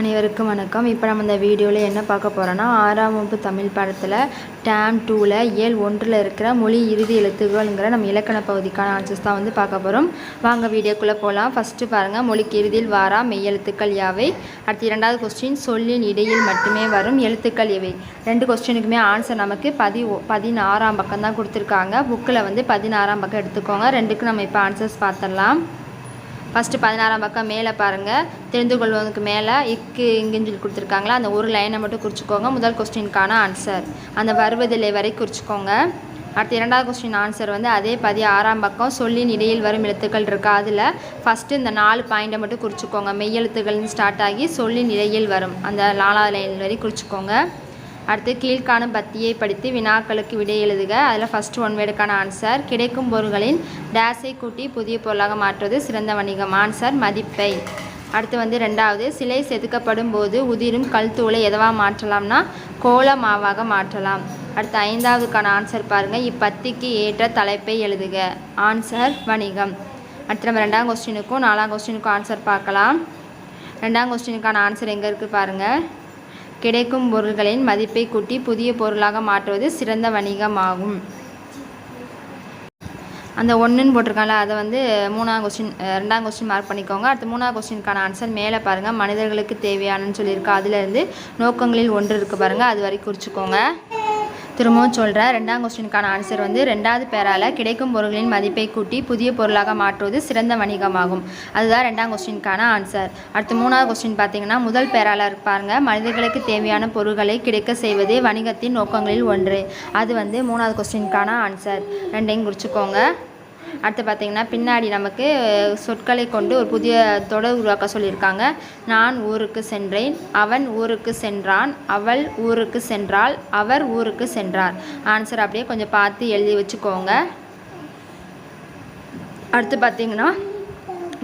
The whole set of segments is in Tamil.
அனைவருக்கும் வணக்கம். இப்போ நம்ம இந்த வீடியோவில் என்ன பார்க்க போகிறோன்னா ஆறாம் வகுப்பு தமிழ் பாடத்தில் டேம் டூவில் இயல் ஒன்றில் இருக்கிற மொழி இறுதி எழுத்துக்கள்ங்கிற நம்ம இலக்கண பகுதிக்கான ஆன்சர்ஸ் தான் வந்து பார்க்க போகிறோம் வாங்க வீடியோக்குள்ளே போகலாம் ஃபஸ்ட்டு பாருங்கள் மொழிக்கு இறுதியில் வாரா மெய்யெழுத்துக்கள் யாவை? அடுத்து இரண்டாவது கொஸ்டின் சொல்லின் இடையில் மட்டுமே வரும் எழுத்துக்கள் எவை? ரெண்டு கொஸ்டினுக்குமே ஆன்சர் நமக்கு பதி பதினாறாம் பக்கம் தான் கொடுத்துருக்காங்க புக்கில் வந்து பதினாறாம் பக்கம் எடுத்துக்கோங்க. ரெண்டுக்கும் நம்ம இப்போ ஆன்சர்ஸ் பார்த்துடலாம். ஃபஸ்ட்டு பதினாறாம் பக்கம் மேலே பாருங்கள் தெரிந்து கொள்வதற்கு மேலே இக்கு இங்குன்னு சொல்லி கொடுத்துருக்காங்களா? அந்த ஒரு லைனை மட்டும் குறிச்சிக்கோங்க. முதல் கொஸ்டினுக்கான ஆன்சர் அந்த வருவதில்லை வரை குறிச்சிக்கோங்க. அடுத்து இரண்டாவது கொஸ்டின் ஆன்சர் வந்து அதே பதி ஆறாம் பக்கம் சொல்லின் இடையில் வரும் எழுத்துக்கள் இருக்கா. அதில் ஃபஸ்ட்டு இந்த நாலு பாயிண்ட்டை மட்டும் குறிச்சிக்கோங்க. மெய்யெழுத்துக்கள்னு ஸ்டார்ட் ஆகி சொல்லின் இடையில் வரும். அந்த நாலாவது லைன் வரை குறிச்சிக்கோங்க. அடுத்து கீழ்காணும் பத்தியை படித்து வினாக்களுக்கு விடை எழுதுக. அதில் ஃபஸ்ட் ஒன் வேர்டுக்கான ஆன்சர் கிடைக்கும் பொருள்களின் டேஸை கூட்டி புதிய பொருளாக மாற்றுவது சிறந்த வணிகம். ஆன்சர் மதிப்பை. அடுத்து வந்து ரெண்டாவது சிலை செதுக்கப்படும் போது உதிரும் கல் தூளை எதவாக மாற்றலாம்னா கோல மாவாக மாற்றலாம். அடுத்து ஐந்தாவதுக்கான ஆன்சர் பாருங்கள் இப்பத்திக்கு ஏற்ற தலைப்பை எழுதுக. ஆன்சர் வணிகம். அடுத்து நம்ம ரெண்டாம் கொஸ்டினுக்கும் நாலாம் கொஸ்டினுக்கும் ஆன்சர் பார்க்கலாம். ரெண்டாம் கொஸ்டினுக்கான ஆன்சர் எங்கே இருக்குது பாருங்கள் கிடைக்கும் பொருள்களின் மதிப்பை கூட்டி புதிய பொருளாக மாற்றுவது சிறந்த வணிகமாகும். அந்த ஒன்றுன்னு போட்டிருக்காங்களா அதை வந்து மூணாம் கொஸ்டின் ரெண்டாம் கொஸ்டின் மார்க் பண்ணிக்கோங்க. அடுத்து மூணாவது கொஸ்டினுக்கான ஆன்சர் மேலே பாருங்கள் மனிதர்களுக்கு தேவையானன்னு சொல்லியிருக்கு. அதுலேருந்து நோக்கங்களில் ஒன்று இருக்குது பாருங்கள் அது வரை குறிச்சிக்கோங்க. திரும்பவும் சொல்கிறேன் ரெண்டாம் கொஸ்டினுக்கான ஆன்சர் வந்து ரெண்டாவது பேரால் கிடைக்கும் பொருள்களின் மதிப்பை கூட்டி புதிய பொருளாக மாற்றுவது சிறந்த வணிகமாகும். அதுதான் ரெண்டாம் கொஸ்டினுக்கான ஆன்சர் அடுத்து மூணாவது கொஸ்டின் பார்த்தீங்கன்னா முதல் பேரால் இருப்பாருங்க. மனிதர்களுக்கு தேவையான பொருட்களை கிடைக்க செய்வதே வணிகத்தின் நோக்கங்களில் ஒன்று. அது வந்து மூணாவது கொஸ்டினுக்கான ஆன்சர் ரெண்டையும் குறிச்சிக்கோங்க. அடுத்து பார்த்திங்கன்னா பின்னாடி நமக்கு சொற்களை கொண்டு ஒரு புதிய தொடர் உருவாக்க சொல்லியிருக்காங்க. நான் ஊருக்கு சென்றேன் அவன் ஊருக்கு சென்றான் அவள் ஊருக்கு சென்றாள் அவர் ஊருக்கு சென்றார். ஆன்சர் அப்படியே கொஞ்சம் பார்த்து எழுதி வச்சுக்கோங்க. அடுத்து பார்த்திங்கன்னா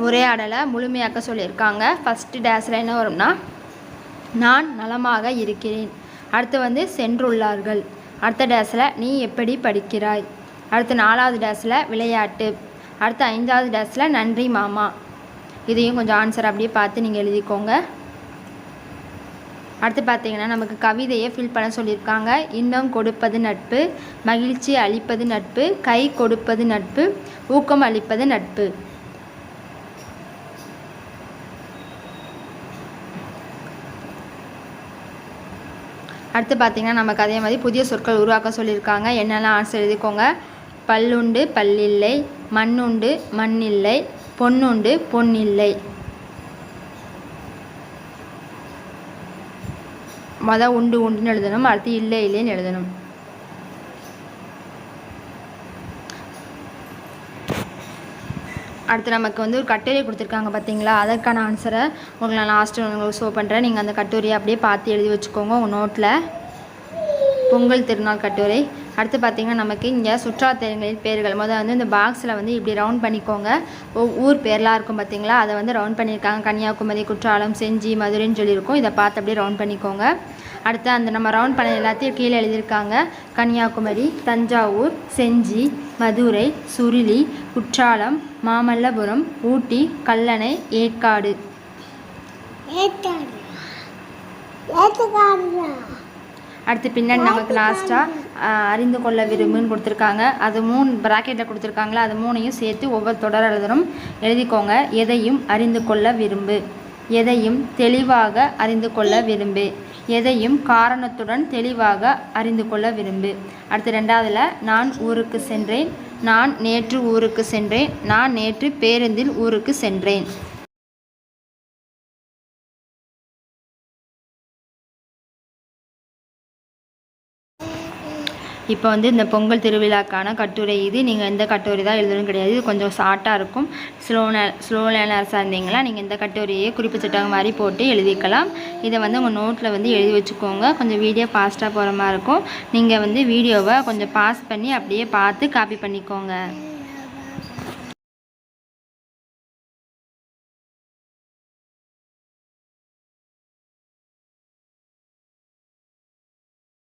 உரையாடலை முழுமையாக்க சொல்லியிருக்காங்க. ஃபஸ்ட்டு டேஸில் என்ன வரும்னா நான் நலமாக இருக்கிறேன். அடுத்து வந்து சென்றுள்ளார்கள். அடுத்த டேஸில் நீ எப்படி படிக்கிறாய்? அடுத்து நாலாவது டேஸில் விளையாட்டு. அடுத்து ஐந்தாவது டேஸில் நன்றி மாமா. இதையும் கொஞ்சம் ஆன்சர் அப்படியே பார்த்து நீங்கள் எழுதிக்கோங்க. அடுத்து பார்த்தீங்கன்னா நமக்கு கவிதையை ஃபில் பண்ண சொல்லியிருக்காங்க. இன்பம் கொடுப்பது நட்பு மகிழ்ச்சி அளிப்பது நட்பு கை கொடுப்பது நட்பு ஊக்கம் அளிப்பது நட்பு. அடுத்து பார்த்திங்கன்னா நமக்கு அதே மாதிரி புதிய சொற்கள் உருவாக்க சொல்லியிருக்காங்க. என்னெல்லாம் ஆன்சர் எழுதிக்கோங்க. பல்லுண்டு பல்லில்லை மண்ணுண்டு மண்ணில்லை பொண்ணுண்டு பொன்னில்லை. மொதல் உண்டு உண்டுன்னு எழுதணும் அடுத்து இல்லை இல்லைன்னு எழுதணும். அடுத்து நமக்கு வந்து ஒரு கட்டுரை கொடுத்துருக்காங்க பார்த்தீங்களா அதற்கான ஆன்சரை உங்களுக்கு நான் லாஸ்ட்டு உங்களுக்கு ஷோ பண்ணுறேன் நீங்கள் அந்த கட்டுரையை அப்படியே பார்த்து எழுதி வச்சுக்கோங்க உங்கள் நோட்டில் பொங்கல் திருநாள் கட்டுரை. அடுத்து பார்த்திங்கன்னா நமக்கு இங்கே சுற்றுலாத்தலங்களின் பேர்கள். முதல் வந்து இந்த பாக்ஸில் வந்து இப்படி ரவுண்ட் பண்ணிக்கோங்க. ஊர் பேர்லாம் இருக்கும் பார்த்திங்களா? அதை வந்து ரவுண்ட் பண்ணியிருக்காங்க. கன்னியாகுமரி குற்றாலம் செஞ்சி மதுரைன்னு சொல்லியிருக்கோம். இதை பார்த்து அப்படியே ரவுண்ட் பண்ணிக்கோங்க. அடுத்து அந்த நம்ம ரவுண்ட் பண்ண எல்லாத்தையும் கீழே எழுதியிருக்காங்க. கன்னியாகுமரி தஞ்சாவூர் செஞ்சி மதுரை சுருளி குற்றாலம் மாமல்லபுரம் ஊட்டி கல்லணை ஏற்காடு. அடுத்து பின்னாடி நமக்கு லாஸ்ட்டாக அறிந்து கொள்ள விரும்புன்னு கொடுத்துருக்காங்க. அது மூணு ப்ராக்கெட்டில் கொடுத்துருக்காங்களா? அது மூணையும் சேர்த்து ஒவ்வொரு தொடர் எழுதணும். எழுதிக்கோங்க. எதையும் அறிந்து கொள்ள விரும்பு. எதையும் தெளிவாக அறிந்து கொள்ள விரும்பு. எதையும் காரணத்துடன் தெளிவாக அறிந்து கொள்ள விரும்பு. அடுத்து ரெண்டாவதில் நான் ஊருக்கு சென்றேன். நான் நேற்று ஊருக்கு சென்றேன். நான் நேற்று பேருந்தில் ஊருக்கு சென்றேன். இப்போ வந்து இந்த பொங்கல் திருவிழாக்கான கட்டுரை இது. நீங்கள் எந்த கட்டுரை தான் எழுதணும் கிடையாது. இது கொஞ்சம் ஷார்ட்டாக இருக்கும். ஸ்லோ நே ஸ்லோ லேனர்ஸாக இருந்தீங்களா நீங்கள் இந்த கட்டுரையை குறிப்பு சட்டம் மாதிரி போட்டு எழுதிக்கலாம். இதை வந்து உங்கள் நோட்டில் வந்து எழுதி வச்சுக்கோங்க. கொஞ்சம் வீடியோ ஃபாஸ்ட்டாக போகிற மாதிரி இருக்கும். நீங்கள் வந்து வீடியோவை கொஞ்சம் பாஸ் பண்ணி அப்படியே பார்த்து காப்பி பண்ணிக்கோங்க.